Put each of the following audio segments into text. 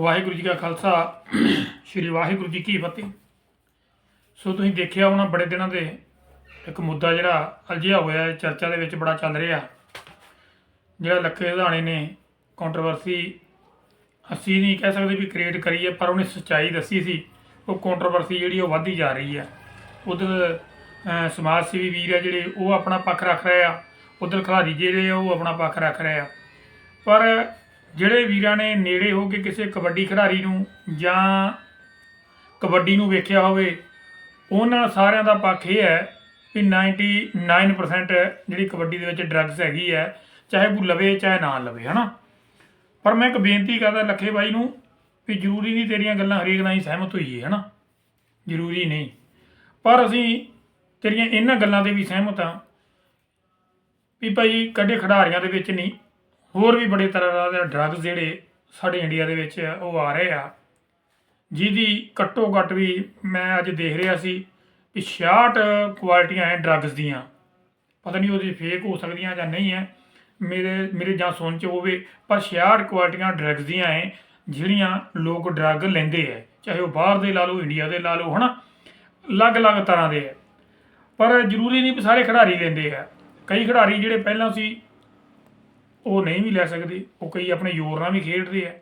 ਵਾਹਿਗੁਰੂ ਜੀ ਕਾ ਖਾਲਸਾ, ਸ੍ਰੀ ਵਾਹਿਗੁਰੂ ਜੀ ਕੀ ਫਤਿਹ। ਸੋ ਤੁਸੀਂ ਦੇਖਿਆ ਹੋਣਾ ਬੜੇ ਦਿਨਾਂ ਦੇ ਇੱਕ ਮੁੱਦਾ ਜਿਹੜਾ ਅਲਝਿਆ ਹੋਇਆ ਹੈ, ਚਰਚਾ ਦੇ ਵਿੱਚ ਬੜਾ ਚੱਲ ਰਿਹਾ। ਜਿਹੜਾ ਲੱਖੇ ਹਦਾਣੇ ਨੇ ਕੰਟਰੋਵਰਸੀ ਅਸੀਂ ਨਹੀਂ ਕਹਿ ਸਕਦੇ ਵੀ ਕ੍ਰੀਏਟ ਕਰੀ ਹੈ, ਪਰ ਉਹਨੇ ਸੱਚਾਈ ਦੱਸੀ ਸੀ, ਉਹ ਕੰਟਰੋਵਰਸੀ ਜਿਹੜੀ ਉਹ ਵੱਧਦੀ ਜਾ ਰਹੀ ਹੈ। ਉਧਰ ਸਮਾਜ ਸੇਵੀ ਵੀਰ ਹੈ ਜਿਹੜੇ, ਉਹ ਆਪਣਾ ਪੱਖ ਰੱਖ ਰਹੇ ਆ। ਉਧਰ ਖਿਡਾਰੀ ਜਿਹੜੇ ਆ, ਉਹ ਆਪਣਾ ਪੱਖ ਰੱਖ ਰਹੇ ਆ। ਪਰ ਜਿਹੜੇ ਵੀਰਾਂ ਨੇ ਨੇੜੇ ਹੋ ਕੇ ਕਿਸੇ ਕਬੱਡੀ ਖਿਡਾਰੀ ਨੂੰ ਜਾਂ ਕਬੱਡੀ ਨੂੰ ਵੇਖਿਆ ਹੋਵੇ, ਉਹਨਾਂ ਸਾਰਿਆਂ ਦਾ ਪੱਖ ਇਹ ਹੈ ਕਿ 99% ਜਿਹੜੀ ਕਬੱਡੀ ਦੇ ਵਿੱਚ ਡਰੱਗਸ ਹੈਗੀ ਹੈ, ਚਾਹੇ ਉਹ ਲਵੇ ਚਾਹੇ ਨਾ ਲਵੇ, ਹਨਾ? ਪਰ ਮੈਂ ਇੱਕ ਬੇਨਤੀ ਕਰਦਾ ਲੱਖੇ ਬਾਈ ਨੂੰ ਵੀ ਜ਼ਰੂਰੀ ਨਹੀਂ ਤੇਰੀਆਂ ਗੱਲਾਂ ਹਰੇਕ ਨਾਲ ਹੀ ਸਹਿਮਤ ਹੋਈਏ, ਹਨਾ? ਜ਼ਰੂਰੀ ਨਹੀਂ। ਪਰ ਅਸੀਂ ਤੇਰੀਆਂ ਇਹਨਾਂ ਗੱਲਾਂ ਤੇ ਵੀ ਸਹਿਮਤ ਹਾਂ ਵੀ ਭਾਈ ਕਦੇ ਖਿਡਾਰੀਆਂ ਦੇ ਵਿੱਚ ਨਹੀਂ ਹੋਰ ਵੀ ਬੜੇ ਤਰ੍ਹਾਂ ਦੇ ਡਰੱਗਸ ਜਿਹੜੇ ਸਾਡੇ ਇੰਡੀਆ ਦੇ ਵਿੱਚ ਉਹ ਆ ਰਹੇ ਆ। ਜਿਹਦੀ ਘੱਟੋ ਘੱਟ ਵੀ ਮੈਂ ਅੱਜ ਦੇਖ ਰਿਹਾ ਸੀ ਕਿ 66 ਕੁਆਲਿਟੀਆਂ ਹੈ ਡਰੱਗਸ ਦੀਆਂ। ਪਤਾ ਨਹੀਂ ਉਹਦੀ ਫੇਕ ਹੋ ਸਕਦੀਆਂ ਜਾਂ ਨਹੀਂ ਹੈ ਮੇਰੇ ਮੇਰੇ ਜਾਂ ਸੁਣ ਚ ਹੋਵੇ, ਪਰ 66 ਕੁਆਲਿਟੀਆਂ ਡਰੱਗਸ ਦੀਆਂ ਹੈ ਜਿਹੜੀਆਂ ਲੋਕ ਡਰੱਗ ਲੈਂਦੇ ਹੈ ਚਾਹੇ ਉਹ ਬਾਹਰ ਦੇ ਲਾ ਲਓ ਇੰਡੀਆ ਦੇ ਲਾ ਲਓ, ਹਨਾ? ਅਲੱਗ-ਅਲੱਗ ਤਰ੍ਹਾਂ ਦੇ ਹੈ ਪਰ ਜ਼ਰੂਰੀ ਨਹੀਂ ਵੀ ਸਾਰੇ ਖਿਡਾਰੀ ਲੈਂਦੇ ਆ ਕਈ ਖਿਡਾਰੀ ਜਿਹੜੇ ਪਹਿਲਾਂ ਸੀ ਉਹ ਨਹੀਂ ਵੀ ਲੈ ਸਕਦੇ ਉਹ ਕਈ ਆਪਣੇ ਜ਼ੋਰ ਨਾਲ ਵੀ ਖੇਡਦੇ ਆ।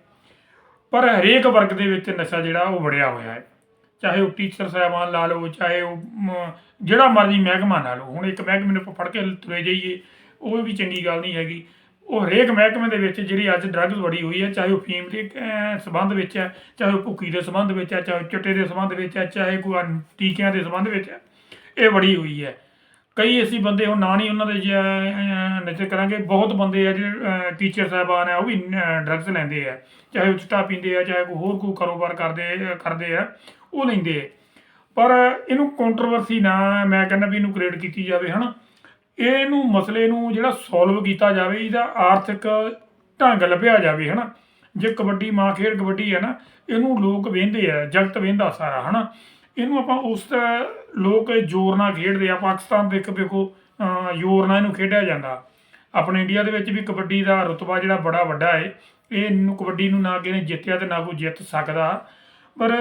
ਪਰ ਹਰੇਕ ਵਰਗ ਦੇ ਵਿੱਚ ਨਸ਼ਾ ਜਿਹੜਾ ਉਹ ਵੜਿਆ ਹੋਇਆ ਹੈ। ਚਾਹੇ ਉਹ ਟੀਚਰ ਸਾਹਿਬਾਨ ਲਾ ਲਓ ਚਾਹੇ ਉਹ ਜਿਹੜਾ ਮਰਜ਼ੀ ਮਹਿਕਮਾ ਲਾ ਲਓ। ਹੁਣ ਇੱਕ ਮਹਿਕਮੇ ਨੂੰ ਫੜ ਕੇ ਤੁਰੇ ਜਾਈਏ ਉਹ ਵੀ ਚੰਗੀ ਗੱਲ ਨਹੀਂ ਹੈਗੀ। ਉਹ ਹਰੇਕ ਮਹਿਕਮੇ ਦੇ ਵਿੱਚ ਜਿਹੜੀ ਅੱਜ ਡਰੱਗਸ ਵੜੀ ਹੋਈ ਹੈ ਚਾਹੇ ਉਹ ਫੀਮ ਦੇ ਅਹ, ਸੰਬੰਧ ਵਿੱਚ ਹੈ ਚਾਹੇ ਉਹ ਭੁੱਕੀ ਦੇ ਸੰਬੰਧ ਵਿੱਚ ਹੈ ਚਾਹੇ ਉਹ ਚਿੱਟੇ ਦੇ ਸੰਬੰਧ ਵਿੱਚ ਹੈ ਚਾਹੇ ਕੋਈ ਟੀਕਿਆਂ ਦੇ ਸੰਬੰਧ ਵਿੱਚ ਹੈ ਇਹ ਵੜੀ ਹੋਈ ਹੈ। ਕਈ ਅਸੀਂ ਬੰਦੇ ਹੋ ਨਾ ਨਹੀਂ ਉਹਨਾਂ ਦੇ ਨਜ਼ਰ ਕਰਾਂਗੇ। ਬਹੁਤ ਬੰਦੇ ਆ ਜਿਹੜੇ ਟੀਚਰ ਸਾਹਿਬਾਨ ਆ, ਉਹ ਵੀ ਡਰੱਗਸ ਲੈਂਦੇ ਆ। ਚਾਹੇ ਉਹ ਚਿੱਟਾ ਪੀਂਦੇ ਆ, ਚਾਹੇ ਕੋਈ ਹੋਰ ਕੋਈ ਕਾਰੋਬਾਰ ਕਰਦੇ ਕਰਦੇ ਆ, ਉਹ ਲੈਂਦੇ ਆ। ਪਰ ਇਹਨੂੰ ਕੰਟਰੋਵਰਸੀ ਨਾ, ਮੈਂ ਕਹਿੰਦਾ ਵੀ ਇਹਨੂੰ ਕ੍ਰੀਏਟ ਕੀਤੀ ਜਾਵੇ, ਹਨਾ। ਇਹਨੂੰ ਮਸਲੇ ਨੂੰ ਜਿਹੜਾ ਸੋਲਵ ਕੀਤਾ ਜਾਵੇ, ਇਹਦਾ ਆਰਥਿਕ ਢੰਗ ਲੱਭਿਆ ਜਾਵੇ, ਹਨਾ। ਜੇ ਕਬੱਡੀ, ਮਾਂ ਖੇਡ ਕਬੱਡੀ ਹੈ ਨਾ, ਇਹਨੂੰ ਲੋਕ ਵੇਂਦੇ ਆ, ਜਗਤ ਵੇਂਦਾ ਸਾਰਾ, ਹਨਾ। ਇਹਨੂੰ ਆਪਾਂ ਉਸ ਲੋਕ ਜ਼ੋਰ ਨਾਲ ਖੇਡਦੇ ਆ, ਪਾਕਿਸਤਾਨ ਦੇ ਇੱਕ ਵੇਖੋ ਜ਼ੋਰ ਨਾਲ ਇਹਨੂੰ ਖੇਡਿਆ ਜਾਂਦਾ। ਆਪਣੇ ਇੰਡੀਆ ਦੇ ਵਿੱਚ ਵੀ ਕਬੱਡੀ ਦਾ ਰੁਤਬਾ ਜਿਹੜਾ ਬੜਾ ਵੱਡਾ ਹੈ ਇਹ ਨੂੰ ਕਬੱਡੀ ਨੂੰ ਨਾ ਕਿਸੇ ਨੇ ਜਿੱਤਿਆ ਤੇ ਨਾ ਕੋਈ ਜਿੱਤ ਸਕਦਾ। ਪਰ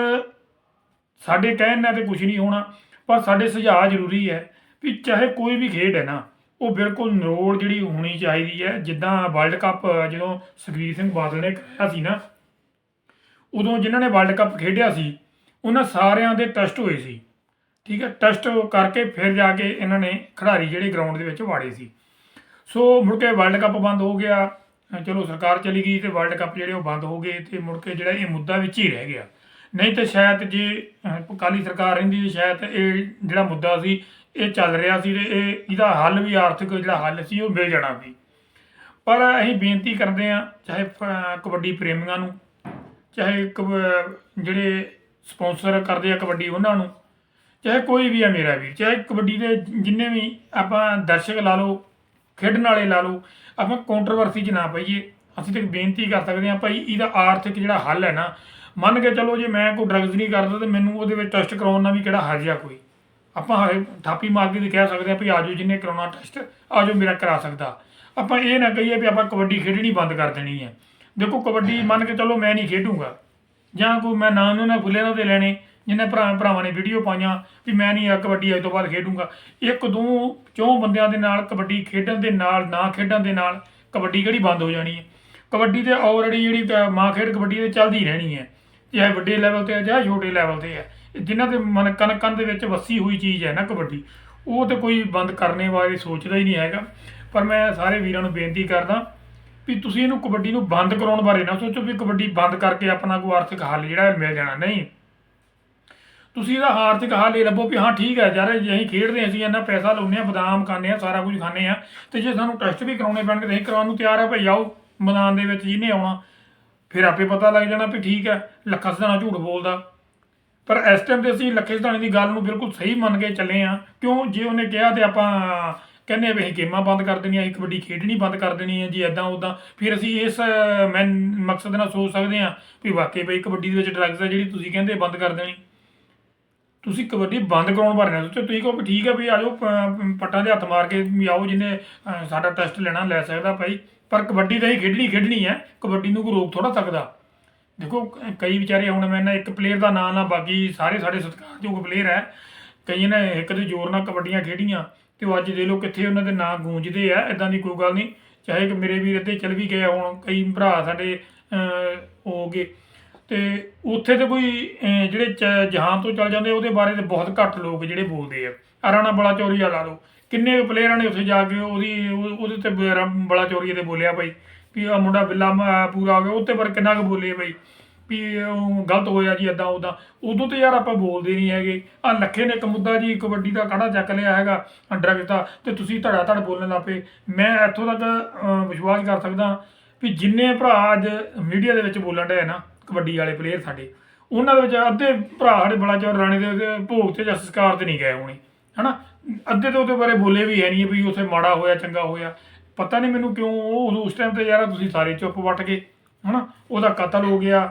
ਸਾਡੇ ਕਹਿਣ ਨਾਲ ਤੇ ਕੁਝ ਨਹੀਂ ਹੋਣਾ, ਪਰ ਸਾਡੇ ਸੁਝਾਅ ਜ਼ਰੂਰੀ ਹੈ ਵੀ ਚਾਹੇ ਕੋਈ ਵੀ ਖੇਡ ਹੈ ਨਾ, ਉਹ ਬਿਲਕੁਲ ਨਰੋੜ ਜਿਹੜੀ ਹੋਣੀ ਚਾਹੀਦੀ ਹੈ। ਜਿੱਦਾਂ ਵਰਲਡ ਕੱਪ ਜਦੋਂ ਸੁਖਬੀਰ ਸਿੰਘ ਬਾਦਲ ਨੇ ਕਰਾਇਆ ਸੀ ਨਾ, ਉਦੋਂ ਜਿਨ੍ਹਾਂ ਨੇ ਵਰਲਡ ਕੱਪ ਖੇਡਿਆ ਸੀ ਉਹਨਾਂ ਸਾਰਿਆਂ ਦੇ ਟੈਸਟ ਹੋਏ ਸੀ। ਠੀਕ ਹੈ, ਟੈਸਟ ਕਰਕੇ ਫਿਰ ਜਾ ਕੇ ਇਹਨਾਂ ਨੇ ਖਿਡਾਰੀ ਜਿਹੜੇ ਗਰਾਊਂਡ ਦੇ ਵਿੱਚ ਵਾੜੇ ਸੀ। ਸੋ ਮੁੜ ਕੇ ਵਰਲਡ ਕੱਪ ਬੰਦ ਹੋ ਗਿਆ। ਚਲੋ ਸਰਕਾਰ ਚਲੀ ਗਈ ਤੇ ਵਰਲਡ ਕੱਪ ਜਿਹੜੇ ਉਹ ਬੰਦ ਹੋ ਗਏ ਤੇ ਮੁੜ ਕੇ ਜਿਹੜਾ ਇਹ ਮੁੱਦਾ ਵਿੱਚ ਹੀ ਰਹਿ ਗਿਆ। ਨਹੀਂ ਤੇ ਸ਼ਾਇਦ ਜੇ, ਅਹ, ਅਕਾਲੀ ਸਰਕਾਰ ਰਹਿੰਦੀ ਸ਼ਾਇਦ ਇਹ ਜਿਹੜਾ ਮੁੱਦਾ ਸੀ, ਇਹ ਚੱਲ ਰਿਹਾ ਸੀ ਤੇ ਇਹ, ਇਹਦਾ ਹੱਲ ਵੀ ਆਰਥਿਕ ਜਿਹੜਾ ਹੱਲ ਸੀ ਉਹ ਮਿਲ ਜਾਣਾ ਸੀ। ਪਰ ਅਸੀਂ ਬੇਨਤੀ ਕਰਦੇ ਹਾਂ, ਚਾਹੇ ਕਬੱਡੀ ਪ੍ਰੇਮੀਆਂ ਨੂੰ, ਚਾਹੇ ਕਬ- ਜਿਹੜੇ ਸਪਾਂਸਰ ਕਰਦੇ ਆ ਕਬੱਡੀ ਉਹਨਾਂ ਨੂੰ, ਚਾਹੇ ਕੋਈ ਵੀ ਆ ਮੇਰਾ ਵੀਰ, ਚਾਹੇ ਕਬੱਡੀ ਦੇ ਜਿੰਨੇ ਵੀ ਆਪਾਂ ਦਰਸ਼ਕ ਲਾ ਲਓ, ਖੇਡਣ ਵਾਲੇ ਲਾ ਲਓ, ਆਪਾਂ ਕੰਟਰੋਵਰਸੀ 'ਚ ਨਾ ਪਈਏ। ਅਸੀਂ ਤਾਂ ਬੇਨਤੀ ਕਰ ਸਕਦੇ ਹਾਂ ਭਾਈ, ਇਹਦਾ ਆਰਥਿਕ ਜਿਹੜਾ ਹੱਲ ਹੈ ਨਾ, ਮੰਨ ਕੇ ਚਲੋ ਜੇ ਮੈਂ ਕੋਈ ਡਰੱਗਸ ਨਹੀਂ ਕਰਦਾ ਤੇ ਮੈਨੂੰ ਉਹਦੇ ਵਿੱਚ ਟੈਸਟ ਕਰਾਉਣ ਨਾਲ ਵੀ ਕਿਹੜਾ ਹਰਜ ਕੋਈ? ਆਪਾਂ ਹਾਏ ਥਾਪੀ ਮਾਰ ਕੇ ਵੀ ਕਹਿ ਸਕਦੇ ਹਾਂ ਵੀ ਆਜੋ ਜਿੰਨੇ ਕਰਾਉਣਾ ਟੈਸਟ ਆਜੋ ਮੇਰਾ ਕਰਾ ਸਕਦਾ। ਆਪਾਂ ਇਹ ਨਾ ਕਹੀਏ ਵੀ ਆਪਾਂ ਕਬੱਡੀ ਖੇਡਣੀ ਬੰਦ ਕਰ ਦੇਣੀ ਹੈ। ਦੇਖੋ ਕਬੱਡੀ ਮੰਨ ਕੇ ਚਲੋ ਮੈਂ ਨਹੀਂ ਖੇਡੂੰਗਾ। ਜਾਂ ਕੋਈ ਮੈਂ ਨਾਂ ਨੂੰ ਨਾ ਭੁੱਲੇ ਨਾ ਤੇ ਲੈਣੇ, ਜਿੰਨੇ ਭਰਾ ਭਰਾਵਾਂ ਨੇ ਵੀਡੀਓ ਪਾਈਆਂ ਵੀ ਮੈਂ ਨਹੀਂ ਆ ਕਬੱਡੀ ਅੱਜ ਤੋਂ ਬਾਅਦ ਖੇਡੂੰਗਾ। ਇੱਕ ਦੋ ਚੌਂ ਬੰਦਿਆਂ ਦੇ ਨਾਲ ਕਬੱਡੀ ਖੇਡਣ ਦੇ ਨਾਲ, ਨਾ ਖੇਡਣ ਦੇ ਨਾਲ ਕਬੱਡੀ ਕਿਹੜੀ ਬੰਦ ਹੋ ਜਾਣੀ ਹੈ? ਕਬੱਡੀ ਤੇ ਆਲਰੇਡੀ ਜਿਹੜੀ ਕ- ਮਾਂ ਖੇਡ ਕਬੱਡੀ ਤੇ ਚੱਲਦੀ ਰਹਿਣੀ ਹੈ। ਚਾਹੇ ਵੱਡੇ ਲੈਵਲ ਤੇ ਹੈ ਜਾਂ ਛੋਟੇ ਲੈਵਲ ਤੇ ਹੈ। ਇਹ ਜਿਨ੍ਹਾਂ ਦੇ ਮਨ ਕਨ ਦੇ ਵਿੱਚ ਵਸੀ ਹੋਈ ਚੀਜ਼ ਹੈ ਨਾ ਕਬੱਡੀ, ਉਹ ਤੇ ਕੋਈ ਬੰਦ ਕਰਨੇ ਬਾਰੇ ਸੋਚਦਾ ਹੀ ਨਹੀਂ ਹੈਗਾ। ਪਰ ਮੈਂ ਸਾਰੇ ਵੀਰਾਂ ਨੂੰ ਬੇਨਤੀ ਕਰਦਾ ਵੀ ਤੁਸੀਂ ਇਹਨੂੰ ਕਬੱਡੀ ਨੂੰ ਬੰਦ ਕਰਾਉਣ ਬਾਰੇ ਨਾ ਸੋਚੋ ਵੀ ਕਬੱਡੀ ਬੰਦ ਕਰਕੇ ਆਪਣਾ ਕੋਈ ਆਰਥਿਕ ਹੱਲ ਜਿਹੜਾ ਹੈ ਮਿਲ ਜਾਣਾ। ਨਹੀਂ। ਤੁਸੀਂ ਇਹਦਾ ਆਰਥਿਕ ਹੱਲ ਇਹ ਲੱਭੋ ਵੀ ਹਾਂ ਠੀਕ ਹੈ ਯਾਰ ਜੇ ਅਸੀਂ ਖੇਡਦੇ ਹਾਂ, ਅਸੀਂ ਇੰਨਾ ਪੈਸਾ ਲਾਉਂਦੇ ਹਾਂ ਬਦਾਮ ਖਾਂਦੇ ਹਾਂ ਸਾਰਾ ਕੁਝ ਖਾਂਦੇ ਹਾਂ ਤੇ ਜੇ ਸਾਨੂੰ ਟੈਸਟ ਵੀ ਕਰਾਉਣੇ ਪੈਣਗੇ ਤੇ ਅਸੀਂ ਕਰਾਉਣ ਨੂੰ ਤਿਆਰ ਆ ਭਾਈ ਆਓ ਮੈਦਾਨ ਦੇ ਵਿੱਚ ਜਿਹਨੇ ਆਉਣਾ ਫਿਰ ਆਪੇ ਪਤਾ ਲੱਗ ਜਾਣਾ ਵੀ ਠੀਕ ਹੈ ਲੱਖਾ ਸਿਧਾਣਾ ਝੂਠ ਬੋਲਦਾ। ਪਰ ਇਸ ਟਾਈਮ ਤੇ ਅਸੀਂ ਲੱਖੇ ਸਿਧਾਣੇ ਦੀ ਗੱਲ ਨੂੰ ਬਿਲਕੁਲ ਸਹੀ ਮੰਨ ਕੇ ਚੱਲੇ ਆ ਕਿਉਂ? ਜੇ ਉਹਨੇ ਕਿਹਾ ਤੇ ਆਪਾਂ ਕਹਿੰਦੇ ਵੀ ਅਸੀਂ ਗੇਮਾਂ ਬੰਦ ਕਰ ਦੇਣੀਆਂ ਅਸੀਂ ਕਬੱਡੀ ਖੇਡਣੀ ਬੰਦ ਕਰ ਦੇਣੀ ਹੈ ਜੀ ਐਦਾਂ ਉਦਾਂ ਫਿਰ ਅਸੀਂ ਇਸ ਅਹ, ਮੈਂ ਮਕਸਦ ਨਾਲ ਸੋਚ ਸਕਦੇ ਹਾਂ ਵੀ ਵਾਕਈ ਬਈ ਕਬੱਡੀ ਦੇ ਵਿੱਚ ਡਰੱਗਸ ਆ ਜਿਹੜੀ ਤੁਸੀਂ ਕਹਿੰਦੇ ਬੰਦ ਕਰ ਦੇਣੀ। ਤੁਸੀਂ ਕਬੱਡੀ ਬੰਦ ਕਰਾਉਣ ਬਾਰੇ ਨਾ ਸੋਚੋ ਤੁਸੀਂ ਕਹੋ ਵੀ ਠੀਕ ਹੈ ਵੀ ਆਜੋ ਪ- ਪੱਟਾਂ ਦੇ ਹੱਥ ਮਾਰ ਕੇ ਵੀ ਆਓ ਜਿਹਨੇ ਸਾਡਾ ਟੈਸਟ ਲੈਣਾ ਲੈ ਸਕਦਾ ਭਾਈ। ਪਰ ਕਬੱਡੀ ਤਾਂ ਹੀ ਖੇਡਣੀ ਖੇਡਣੀ ਹੈ। ਕਬੱਡੀ ਨੂੰ ਕੋਈ ਰੋਕ ਥੋੜਾ ਸਕਦਾ। ਦੇਖੋ ਕਈ ਵਿਚਾਰੇ ਹੁਣ ਮੈਂ ਨਾ ਇੱਕ ਪਲੇਅਰ ਦਾ ਨਾਂ ਨਾ ਬਾਕੀ ਸਾਰੇ ਸਾਡੇ ਸਤਿਕਾਰਯੋਗ ਪਲੇਅਰ ਹੈ। ਕਈ ਨੇ ਇੱਕ ਦੇ ਜ਼ੋਰ ਨਾਲ ਕਬੱਡੀਆਂ ਖੇਡੀਆਂ। ਤੇ ਉਹ ਅੱਜ ਦੇ ਲੋ ਕਿੱਥੇ ਉਹਨਾਂ ਦੇ ਨਾਂ ਗੂੰਜਦੇ ਆ ਇਦਾਂ ਦੀ ਕੋਈ ਗੱਲ ਨਹੀਂ। ਚਾਹੇ ਕਿ ਮੇਰੇ ਵੀਰ ਇੱਥੇ ਚਲ ਵੀ ਗਏ ਹੁਣ ਕਈ ਭਰਾ ਸਾਡੇ ਅਹ, ਹੋ ਗਏ। ਤੇ ਉੱਥੇ ਤੇ ਕੋਈ ਜਿਹੜੇ ਚ- ਜਹਾਨ ਤੋਂ ਚੱਲ ਜਾਂਦੇ ਉਹਦੇ ਬਾਰੇ ਤੇ ਬਹੁਤ ਘੱਟ ਲੋਕ ਜਿਹੜੇ ਬੋਲਦੇ ਆ। ਰਾਣਾ ਬੜਾ ਚੌਰੀਆ ਲਾ ਲਓ। ਕਿੰਨੇ ਪਲੇਅਰਾਂ ਨੇ ਉੱਥੇ ਜਾ ਕੇ ਉਹਦੀ ਉਹ- ਉਹਦੇ ਤੇ ਬੜਾ- ਬੜਾ ਤੇ ਬੋਲਿਆ ਬਾਈ ਵੀ ਆ ਮੁੰਡਾ ਬਿੱਲਾ ਪੂਰਾ ਹੋ ਗਿਆ ਉੱਤੇ ਪਰ ਕਿੰਨਾ ਕੁ ਬੋਲੇ ਬਾਈ। ਵੀ ਉਹ ਗਲਤ ਹੋਇਆ ਜੀ ਇਦਾਂ ਉਦਾਂ ਉਦੋਂ ਤੇ ਯਾਰ ਆਪਾਂ ਬੋਲਦੇ ਨਹੀਂ ਹੈਗੇ। ਆ ਲੱਖੇ ਨੇ ਇੱਕ ਮੁੱਦਾ ਜੀ ਕਬੱਡੀ ਦਾ ਕਾੜਾ ਚੱਕ ਲਿਆ ਹੈਗਾ ਡਰਗ ਦਾ ਤੇ ਤੁਸੀਂ ਧੜਾ ਧੜ ਬੋਲਣ ਲੱਪੇ ਮੈਂ ਇੱਥੋਂ ਤੱਕ ਵਿਸ਼ਵਾਸ ਕਰ ਸਕਦਾ ਵੀ ਜਿੰਨੇ ਭਰਾ ਅੱਜ ਮੀਡੀਆ ਦੇ ਵਿੱਚ ਬੋਲਣ ਡਏ ਨਾ, ਕਬੱਡੀ ਵਾਲੇ ਪਲੇਅਰ ਸਾਡੇ, ਉਹਨਾਂ ਦੇ ਵਿੱਚ ਅੱਧੇ ਭਰਾ ਸਾਡੇ ਬੜਾ ਚੌਰ ਰਾਣੇ ਦੇ ਭੋਗ ਤੇ ਜਾਂ ਸੰਸਕਾਰ ਤੇ ਨਹੀਂ ਗਏ ਹੋਣੇ, ਹਨਾ? ਅੱਧੇ ਤਾਂ ਉਹਦੇ ਬਾਰੇ ਬੋਲੇ ਵੀ ਹੈ ਨਹੀਂ ਵੀ ਉੱਥੇ ਮਾੜਾ ਹੋਇਆ, ਚੰਗਾ ਹੋਇਆ। ਪਤਾ ਨਹੀਂ ਮੈਨੂੰ ਕਿਉਂ ਉਹ ਉਸ ਟਾਈਮ ਤੇ ਯਾਰ ਤੁਸੀਂ ਸਾਰੇ ਚੁੱਪ ਵੱਟ ਗਏ, ਹਨਾ? ਉਹਦਾ ਕਤਲ ਹੋ ਗਿਆ।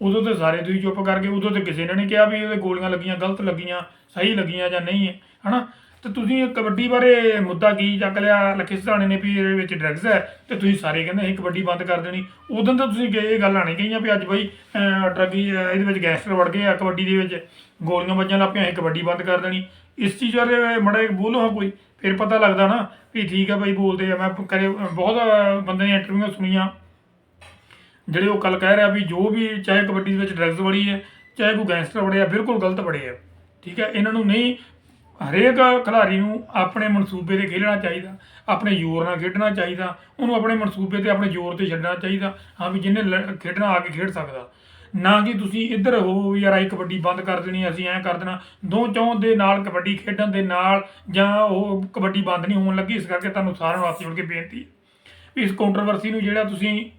ਉਦੋਂ ਤੇ ਸਾਰੇ ਤੁਸੀਂ ਚੁੱਪ ਕਰ ਗਏ, ਉਦੋਂ ਤੇ ਕਿਸੇ ਨੇ ਨਹੀਂ ਕਿਹਾ ਵੀ ਉਹਦੇ ਗੋਲੀਆਂ ਲੱਗੀਆਂ, ਗਲਤ ਲੱਗੀਆਂ, ਸਹੀ ਲੱਗੀਆਂ ਜਾਂ ਨਹੀਂ ਹੈ, ਹਨਾ? ਤੇ ਤੁਸੀਂ ਕਬੱਡੀ ਬਾਰੇ ਮੁੱਦਾ ਕੀ ਚੱਕ ਲਿਆ? ਲੱਖੇ ਸਧਾਣੇ ਨੇ ਵੀ ਇਹਦੇ ਵਿੱਚ ਡਰੱਗਸ ਹੈ, ਤੇ ਤੁਸੀਂ ਸਾਰੇ ਕਹਿੰਦੇ ਅਸੀਂ ਕਬੱਡੀ ਬੰਦ ਕਰ ਦੇਣੀ। ਉਦੋਂ ਤਾਂ ਤੁਸੀਂ ਗਏ, ਇਹ ਗੱਲਾਂ ਨਹੀਂ ਕਹੀਆਂ ਵੀ ਅੱਜ ਬਈ ਡਰੱਗ ਇਹਦੇ ਵਿੱਚ ਗੈਂਗਸਟਰ ਵੜ ਗਏ ਆ ਕਬੱਡੀ ਦੇ ਵਿੱਚ। ਗੋਲੀਆਂ ਵੱਜਣ ਲੱਗ ਪਈਆਂ, ਅਸੀਂ ਕਬੱਡੀ ਬੰਦ ਕਰ ਦੇਣੀ। ਇਸ ਚੀਜ਼ ਬਾਰੇ ਮੜਾ ਬੋਲੋ ਹਾਂ ਕੋਈ, ਫਿਰ ਪਤਾ ਲੱਗਦਾ ਨਾ ਵੀ ਠੀਕ ਹੈ ਬਈ ਬੋਲਦੇ ਆ। ਮੈਂ ਕਰੇ ਬਹੁਤ ਬੰਦੇ ਦੀਆਂ ਇੰਟਰਵਿਊਆਂ ਸੁਣੀਆਂ ਜਿਹੜੇ ਉਹ ਕੱਲ ਕਹਿ ਰਿਹਾ ਵੀ ਜੋ ਵੀ ਚਾਹੇ ਕਬੱਡੀ ਦੇ ਵਿੱਚ ਡਰੱਗਸ ਵੜੀ ਹੈ, ਚਾਹੇ ਕੋਈ ਗੈਂਗਸਟਰ ਵੜਿਆ ਬਿਲਕੁਲ ਗਲਤ ਵੜੇ ਆ। ਠੀਕ ਹੈ, ਇਹਨਾਂ ਨੂੰ ਨਹੀਂ, ਹਰੇਕ ਖਿਡਾਰੀ ਨੂੰ ਆਪਣੇ ਮਨਸੂਬੇ ਤੇ ਖੇਡਣਾ ਚਾਹੀਦਾ, ਆਪਣੇ ਜ਼ੋਰ ਨਾਲ ਖੇਡਣਾ ਚਾਹੀਦਾ, ਉਹਨੂੰ ਆਪਣੇ ਮਨਸੂਬੇ ਤੇ, ਆਪਣੇ ਜ਼ੋਰ ਤੇ ਛੱਡਣਾ ਚਾਹੀਦਾ, ਹਾਂ ਵੀ ਜਿਹਨੇ ਲ- ਖੇਡਣਾ ਆ ਕੇ ਖੇਡ ਸਕਦਾ। ਨਾ ਕਿ ਤੁਸੀਂ ਇੱਧਰ ਹੋ ਯਾਰ ਅਸੀਂ ਕਬੱਡੀ ਬੰਦ ਕਰ ਦੇਣੀ, ਅਸੀਂ ਐਂ ਕਰ ਦੇਣਾ। ਦੋ ਚੌਂ ਦੇ ਨਾਲ ਕਬੱਡੀ ਖੇਡਣ ਦੇ ਨਾਲ ਜਾਂ ਉਹ ਕਬੱਡੀ ਬੰਦ ਨਹੀਂ ਹੋਣ ਲੱਗੀ, ਇਸ ਕਰਕੇ ਤੁਹਾਨੂੰ ਸਾਰਿਆਂ ਨੂੰ ਹੱਥ ਜੋੜ ਕੇ ਬੇਨਤੀ ਹੈ। ਵੀ ਇਸ ਕੰਟਰੋਵਰਸੀ ਨੂੰ ਜਿਹੜਾ ਤੁਸੀਂ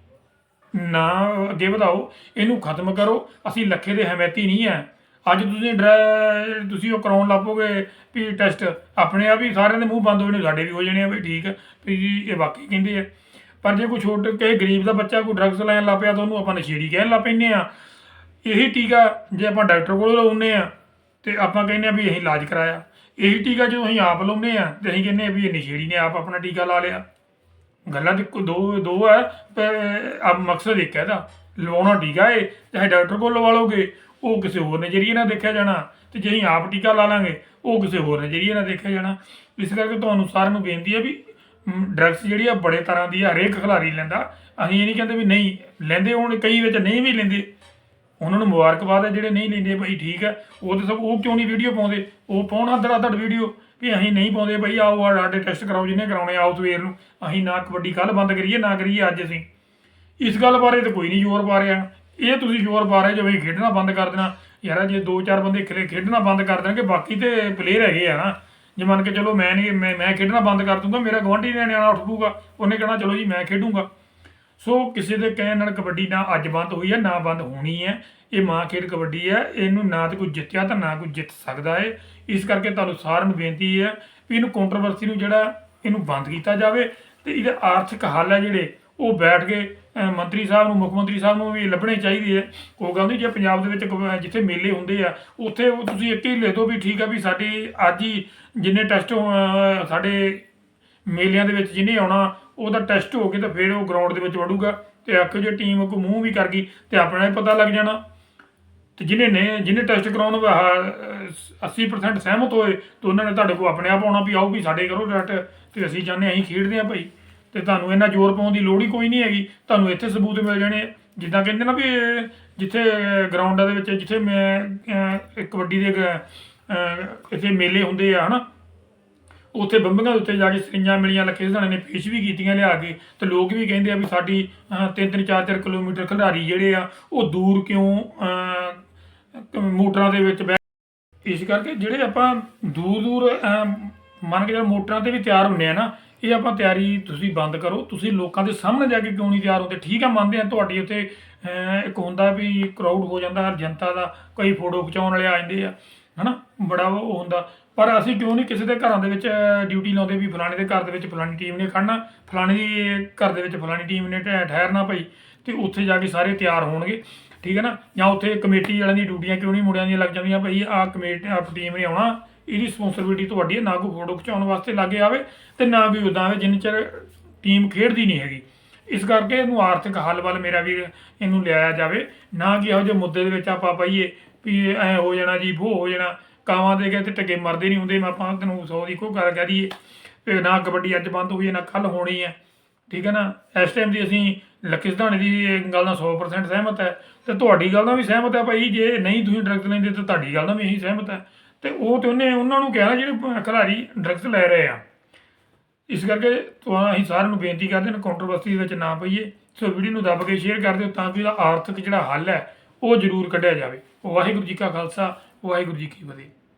ਨਾ ਅੱਗੇ ਵਧਾਓ, ਇਹਨੂੰ ਖਤਮ ਕਰੋ, ਅਸੀਂ ਲੱਖੇ ਦੇ ਹਮਾਇਤੀ ਨਹੀਂ ਹੈ ਅੱਜ ਤੁਸੀਂ ਡਰਾ- ਤੁਸੀਂ ਉਹ ਕਰਾਉਣ ਲੱਪੋਗੇ ਵੀ ਟੈਸਟ, ਆਪਣੇ ਆਪ ਹੀ ਸਾਰਿਆਂ ਦੇ ਮੂੰਹ ਬੰਦ ਹੋ ਜਾਣੇ, ਸਾਡੇ ਵੀ ਹੋ ਜਾਣੇ ਆ ਵੀ ਠੀਕ ਵੀ ਇਹ ਵਾਕਈ ਕਹਿੰਦੇ ਆ। ਪਰ ਜੇ ਕੋਈ ਛੋਟੇ, ਕਿਸੇ ਗਰੀਬ ਦਾ ਬੱਚਾ ਕੋਈ ਡਰੱਗਸ ਲੈਣ ਲੱਗ ਪਿਆ ਤਾਂ ਉਹਨੂੰ ਆਪਾਂ ਨਸ਼ੇੜੀ ਕਹਿਣ ਲੱਗ ਪੈਂਦੇ ਆ। ਇਹੀ ਟੀਕਾ ਜੇ ਆਪਾਂ ਡਾਕਟਰ ਕੋਲ ਲਾਉਂਦੇ ਆ, ਤੇ ਆਪਾਂ ਕਹਿੰਦੇ ਆ ਵੀ ਅਸੀਂ ਇਲਾਜ ਕਰਾਇਆ। ਇਹੀ ਟੀਕਾ ਜਦੋਂ ਅਸੀਂ ਆਪ ਲਾਉਂਦੇ ਆ, ਤੇ ਅਸੀਂ ਕਹਿੰਦੇ ਆ ਵੀ ਇਹ ਨਸ਼ੇੜੀ ਨੇ ਆਪ ਆਪਣਾ ਟੀਕਾ ਲਾ ਲਿਆ। ਗੱਲਾਂ ਦੀ ਦੋ ਦੋ ਹੈ ਪਰ ਆ ਮਕਸਦ ਇੱਕ ਹੈ ਦਾ ਲਵਾਉਣਾ ਟੀਕਾ ਹੈ ਚਾਹੇ ਡਾਕਟਰ ਕੋਲ ਲਵਾ ਲਓਗੇ, ਉਹ ਕਿਸੇ ਹੋਰ ਨਜ਼ਰੀਏ ਨਾਲ ਦੇਖਿਆ ਜਾਣਾ, ਤੇ ਜੇ ਅਸੀਂ ਆਪ ਟੀਕਾ ਲਾ ਲਾਂਗੇ, ਉਹ ਕਿਸੇ ਹੋਰ ਨਜ਼ਰੀਏ ਨਾਲ ਦੇਖਿਆ ਜਾਣਾ। ਇਸ ਕਰਕੇ ਤੁਹਾਨੂੰ ਸਾਰਿਆਂ ਨੂੰ ਬੇਨਤੀ ਹੈ ਵੀ ਡਰੱਗਸ ਜਿਹੜੀ ਆ ਬੜੇ ਤਰ੍ਹਾਂ ਦੀ ਆ, ਹਰੇਕ ਖਿਲਾਰੀ ਲੈਂਦਾ। ਅਸੀਂ ਇਹ ਨਹੀਂ ਕਹਿੰਦੇ ਵੀ ਨਹੀਂ, ਲੈਂਦੇ ਹੁਣ, ਕਈ ਵਿੱਚ ਨਹੀਂ ਵੀ ਲੈਂਦੇ। ਉਹਨਾਂ ਨੂੰ ਮੁਬਾਰਕਬਾਦ ਹੈ ਜਿਹੜੇ ਨਹੀਂ ਲੈਂਦੇ ਭਾਈ ਠੀਕ ਹੈ, ਉਹ ਤਾਂ ਸਭ, ਉਹ ਕਿਉਂ ਨਹੀਂ ਵੀਡੀਓ ਪਾਉਂਦੇ? ਉਹ ਪਾਉਣਾ ਅੱਧੜ ਅੱਧੜ ਵੀਡੀਓ ਵੀ ਅਸੀਂ ਨਹੀਂ ਪਾਉਂਦੇ ਬਈ, ਆਓ ਆ ਸਾਡੇ ਟੈਸਟ ਕਰਾਓ, ਜਿਹਨੇ ਕਰਾਉਣੇ ਆਓ ਸਵੇਰ ਨੂੰ। ਅਸੀਂ ਨਾ ਕਬੱਡੀ ਕੱਲ ਬੰਦ ਕਰੀਏ, ਨਾ ਕਰੀਏ ਅੱਜ ਅਸੀਂ। ਇਸ ਗੱਲ ਬਾਰੇ ਤਾਂ ਕੋਈ ਨਹੀਂ ਜ਼ੋਰ ਪਾ ਰਿਹਾ। ਇਹ ਤੁਸੀਂ ਜ਼ੋਰ ਪਾ ਰਹੇ ਜੋ ਵੀ ਖੇਡਣਾ ਬੰਦ ਕਰ ਦੇਣਾ। ਯਾਰ, ਜੇ ਦੋ ਚਾਰ ਬੰਦੇ ਖੇਲੇ ਖੇਡਣਾ ਬੰਦ ਕਰ ਦੇਣਗੇ, ਬਾਕੀ ਤੇ ਪਲੇਅਰ ਹੈਗੇ ਆ ਨਾ। ਜੇ ਮੰਨ ਕੇ ਚਲੋ ਮੈਂ ਨਹੀਂ, ਮੈਂ ਮੈਂ ਖੇਡਣਾ ਬੰਦ ਕਰ ਦੂੰਗਾ, ਮੇਰਾ ਗਵਾਂਢੀ ਨੇ ਨਿਆਣਾ ਉੱਠ ਪੂਗਾ ਉਹਨੇ ਕਹਿਣਾ, ਚਲੋ ਜੀ, ਮੈਂ ਖੇਡੂੰਗਾ। ਸੋ ਕਿਸੇ ਦੇ ਕਹਿਣ ਨਾਲ ਕਬੱਡੀ ਨਾ ਅੱਜ ਬੰਦ ਹੋਈ ਹੈ, ਨਾ ਬੰਦ ਹੋਣੀ ਹੈ। ਇਹ ਮਾਂ ਖੇਡ ਕਬੱਡੀ ਹੈ, ਇਹਨੂੰ ਨਾ ਤੇ ਕੋਈ ਜਿੱਤਿਆ ਤਾਂ ਨਾ ਕੋਈ ਜਿੱਤ ਸਕਦਾ ਹੈ ਇਸ ਕਰਕੇ ਤੁਹਾਨੂੰ ਸਾਰਿਆਂ ਨੂੰ ਬੇਨਤੀ ਹੈ ਵੀ ਇਹਨੂੰ ਕੰਟਰੋਵਰਸੀ ਨੂੰ ਜਿਹੜਾ ਇਹਨੂੰ ਬੰਦ ਕੀਤਾ ਜਾਵੇ ਤੇ ਇਹਦੇ ਆਰਥਿਕ ਹੱਲ ਹੈ ਜਿਹੜੇ, ਉਹ ਬੈਠ ਕੇ ਮੰਤਰੀ ਸਾਹਿਬ ਨੂੰ, ਮੁੱਖ ਮੰਤਰੀ ਸਾਹਿਬ ਨੂੰ ਵੀ ਲੱਭਣੇ ਚਾਹੀਦੇ ਹੈ। ਕੋਈ ਗੱਲ ਨਹੀਂ, ਜੇ ਪੰਜਾਬ ਦੇ ਵਿੱਚ ਕਬ- ਜਿੱਥੇ ਮੇਲੇ ਹੁੰਦੇ ਆ, ਉੱਥੇ ਉਹ ਤੁਸੀਂ ਇੱਕ ਹੀ ਲਿਖ ਦਿਓ ਵੀ ਠੀਕ ਆ ਵੀ ਸਾਡੀ ਅੱਜ ਹੀ ਜਿੰਨੇ ਟੈਸਟ ਸਾਡੇ ਮੇਲਿਆਂ ਦੇ ਵਿੱਚ ਜਿਹਨੇ ਆਉਣਾ, ਉਹਦਾ ਟੈਸਟ ਹੋ ਕੇ ਤਾਂ ਫਿਰ ਉਹ ਗਰਾਊਂਡ ਦੇ ਵਿੱਚ ਵੜੂਗਾ ਤੇ ਆਖੋ ਜੇ ਟੀਮ ਕੋ ਮੂੰਹ ਵੀ ਕਰ ਗਈ ਤੇ ਆਪਣਾ ਹੀ ਪਤਾ ਲੱਗ ਜਾਣਾ। ਤੇ ਜਿਹਨੇ ਨੇ ਜਿਹਨੇ ਟੈਸਟ ਕਰਾਉਣ ਵਾ- ਆਹ 80% ਸਹਿਮਤ ਹੋਏ, ਤੇ ਉਹਨਾਂ ਨੇ ਤੁਹਾਡੇ ਕੋਲ ਆਪਣੇ ਆਪ ਆਉਣਾ ਵੀ ਆਓ ਵੀ ਸਾਡੇ ਕਰੋ ਟੈਸਟ ਤੇ ਅਸੀਂ ਚਾਹੁੰਦੇ ਹਾਂ ਅਸੀਂ ਖੇਡਦੇ ਹਾਂ ਭਾਈ। ਤੇ ਤੁਹਾਨੂੰ ਇਹਨਾਂ ਜ਼ੋਰ ਪਾਉਣ ਦੀ ਲੋੜ ਹੀ ਕੋਈ ਨਹੀਂ ਹੈਗੀ। ਤੁਹਾਨੂੰ ਇੱਥੇ ਸਬੂਤ ਮਿਲ ਜਾਣੇ ਜਿੱਦਾਂ ਕਹਿੰਦੇ ਨਾ ਵੀ, ਜਿੱਥੇ ਗਰਾਊਂਡਾਂ ਦੇ ਵਿੱਚ, ਜਿੱਥੇ ਮੈਂ ਕਬੱਡੀ ਦੇ ਇੱਥੇ ਮੇਲੇ ਹੁੰਦੇ ਆ, ਹਨਾ? ਉੱਥੇ ਬੰਬੀਆਂ ਦੇ ਉੱਤੇ ਜਾ ਕੇ ਸਰਿੰਜਾਂ ਮਿਲੀਆਂ ਲੱਖੇ ਸਧਾਣੇ ਨੇ ਪੇਸ਼ ਵੀ ਕੀਤੀਆਂ ਲਿਆ ਕੇ ਤੇ ਲੋਕ ਵੀ ਕਹਿੰਦੇ ਆ ਵੀ ਸਾਡੀ ਅਹ, ਤਿੰਨ ਤਿੰਨ ਚਾਰ ਚਾਰ ਕਿਲੋਮੀਟਰ ਖਿਡਾਰੀ ਜਿਹੜੇ ਆ ਉਹ ਦੂਰ ਕਿਉਂ ਮੋਟਰਾਂ ਦੇ ਵਿੱਚ ਬਹਿ ਇਸ ਕਰਕੇ ਜਿਹੜੇ ਆਪਾਂ ਦੂਰ ਦੂਰ ਮੰਨ ਕੇ ਚੱਲ ਮੋਟਰਾਂ ਤੇ ਵੀ ਤਿਆਰ ਹੁੰਦੇ ਆ ਨਾ ਇਹ ਆਪਾਂ ਤਿਆਰੀ ਤੁਸੀਂ ਬੰਦ ਕਰੋ ਤੁਸੀਂ ਲੋਕਾਂ ਦੇ ਸਾਹਮਣੇ ਜਾ ਕੇ ਕਿਉਂ ਨਹੀਂ ਤਿਆਰ ਹੁੰਦੇ? ਠੀਕ ਆ ਮੰਨਦੇ ਆ ਤੁਹਾਡੀ ਉੱਥੇ ਇੱਕ ਹੁੰਦਾ ਵੀ ਕਰਾਊਡ ਹੋ ਜਾਂਦਾ ਹਰ ਜਨਤਾ ਦਾ ਕਈ ਫੋਟੋ ਖਿਚਾਉਣ ਵਾਲੇ ਆ ਜਾਂਦੇ ਆ ਹਨਾ? ਬੜਾ ਉਹ ਹੁੰਦਾ। ਪਰ ਅਸੀਂ ਕਿਉਂ ਨਹੀਂ ਕਿਸੇ ਦੇ ਘਰਾਂ ਦੇ ਵਿੱਚ ਡਿਊਟੀ ਲਾਉਂਦੇ ਵੀ ਫਲਾਣੇ ਦੇ ਘਰ ਦੇ ਵਿੱਚ ਫਲਾਣੀ ਟੀਮ ਨੇ ਖੜਨਾ, ਫਲਾਣੇ ਦੀ ਘਰ ਦੇ ਵਿੱਚ ਫਲਾਣੀ ਟੀਮ ਨੇ ਠਹਿ- ਠਹਿਰਨਾ ਭਾਈ, ਤੇ ਉੱਥੇ ਜਾ ਕੇ ਸਾਰੇ ਤਿਆਰ ਹੋਣਗੇ, ਠੀਕ ਹੈ ਨਾ? ਜਾਂ ਉੱਥੇ ਕਮੇਟੀ ਵਾਲਿਆਂ ਦੀ ਡਿਊਟੀਆਂ ਕਿਉਂ ਨਹੀਂ ਮੁੰਡਿਆਂ ਦੀਆਂ ਲੱਗ ਜਾਂਦੀਆਂ ਭਾਈ ਆਹ ਕਮੇਟੀ ਆਹ ਟੀਮ ਨੇ ਆਉਣਾ, ਇਹਦੀ ਰਿਸਪੌਂਸਿਬਿਲਟੀ ਤੁਹਾਡੀ ਹੈ, ਨਾ ਕੋਈ ਫੋਟੋ ਖਿਚਾਉਣ ਵਾਸਤੇ ਲੱਗੇ ਆਵੇ, ਤੇ ਨਾ ਵੀ ਉਦਾਂ ਆਵੇ ਜਿੰਨੇ ਚਿਰ ਟੀਮ ਖੇਡਦੀ ਨਹੀਂ ਹੈਗੀ। ਇਸ ਕਰਕੇ ਇਹਨੂੰ ਆਰਥਿਕ ਹੱਲ ਵੱਲ ਮੇਰਾ ਵੀ ਇਹਨੂੰ ਲਿਆਇਆ ਜਾਵੇ, ਨਾ ਕਿ ਇਹੋ ਜਿਹੇ ਮੁੱਦੇ ਦੇ ਵਿੱਚ ਆਪਾਂ ਪਾਈਏ ਵੀ ਐ ਹੋ ਜਾਣਾ ਜੀ ਉਹ ਹੋ ਜਾਣਾ ਕਾਵਾਂ ਦੇ ਗਏ ਤੇ ਟਕੇ ਮਰਦੇ ਨਹੀਂ ਹੁੰਦੇ, ਮੈਂ ਆਪਾਂ ਤੈਨੂੰ ਸੌ ਦੀ ਕੋਈ ਗੱਲ ਕਹਿ ਦਈਏ ਵੀ ਨਾ ਕਬੱਡੀ ਅੱਜ ਬੰਦ ਹੋਈ ਹੈ, ਨਾ ਕੱਲ ਹੋਣੀ ਹੈ, ਠੀਕ ਹੈ ਨਾ? ਇਸ ਟਾਈਮ ਦੀ ਅਸੀਂ ਲੱਕੀ ਸਿਧਾਣੇ ਦੀ ਗੱਲ ਨਾਲ 100% ਸਹਿਮਤ ਹੈ, ਤੇ ਤੁਹਾਡੀ ਗੱਲ ਨਾਲ ਵੀ ਸਹਿਮਤ ਹੈ ਭਾਈ, ਜੇ ਨਹੀਂ ਤੁਸੀਂ ਡਰੱਗਸ ਲੈਂਦੇ ਤਾਂ ਤੁਹਾਡੀ ਗੱਲ ਨਾਲ ਵੀ ਅਸੀਂ ਸਹਿਮਤ ਹੈ, ਤੇ ਉਹ ਤੇ ਉਹਨੇ ਉਹਨਾਂ ਨੂੰ ਕਿਹਾ ਜਿਹੜੇ ਖਿਡਾਰੀ ਡਰੱਗਸ ਲੈ ਰਹੇ ਆ। ਇਸ ਕਰਕੇ ਤੁਹਾਨੂੰ ਅਸੀਂ ਸਾਰਿਆਂ ਨੂੰ ਬੇਨਤੀ ਕਰਦੇ ਹਾਂ ਕੰਟਰੋਵਰਸੀ ਵਿੱਚ ਨਾ ਪਈਏ, ਸੋ ਵੀਡੀਓ ਨੂੰ ਦੱਬ ਕੇ ਸ਼ੇਅਰ ਕਰ ਦਿਓ ਤਾਂ ਕਿ ਉਹਦਾ ਆਰਥਿਕ ਜਿਹੜਾ ਹੱਲ ਹੈ, ਉਹ ਜ਼ਰੂਰ ਕੱਢਿਆ ਜਾਵੇ। ਵਾਹਿਗੁਰੂ ਜੀ ਕਾ ਖਾਲਸਾ ਵਾਹਿਗੁਰੂ ਜੀ ਕੀ ਫਤਿਹ।